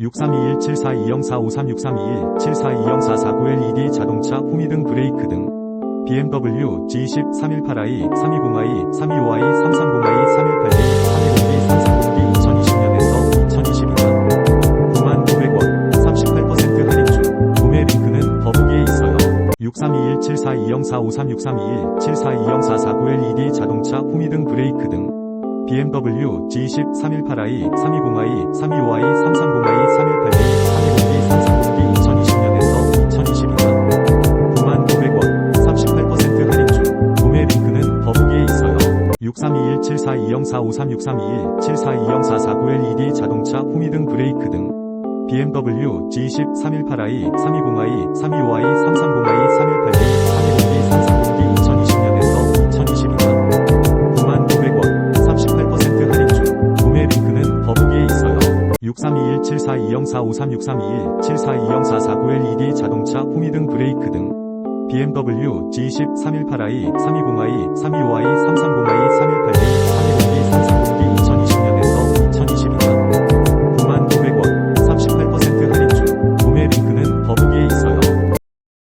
6321-7420-453631, 7420-449LED 자동차, 호미 등 브레이크 등. BMW G20 318i, 320i, 325i, 330i, 318d, 310d, 330d 2020년에서 2022년. 9,900원 38% 할인 중 구매 링크는 더보기에 있어요. 6321-7420-4536321, 7420-449LED 자동차, 호미 등 브레이크 등 BMW G20 318i, 320i, 325i, 330i, 318d, 320d, 330d 2020년에서 2022년 9,900원 38% 할인 중 구매 링크는 더보기에 있어요. 6321-7420-4536321, 7420-449LED 자동차, 호미 등 브레이크 등 BMW G20 318i, 320i, 325i, 330i, 6321-7420-4536321, 7420-449LED 자동차, 호미 등 브레이크 등 BMW G20 318i, 320i, 325i, 330i,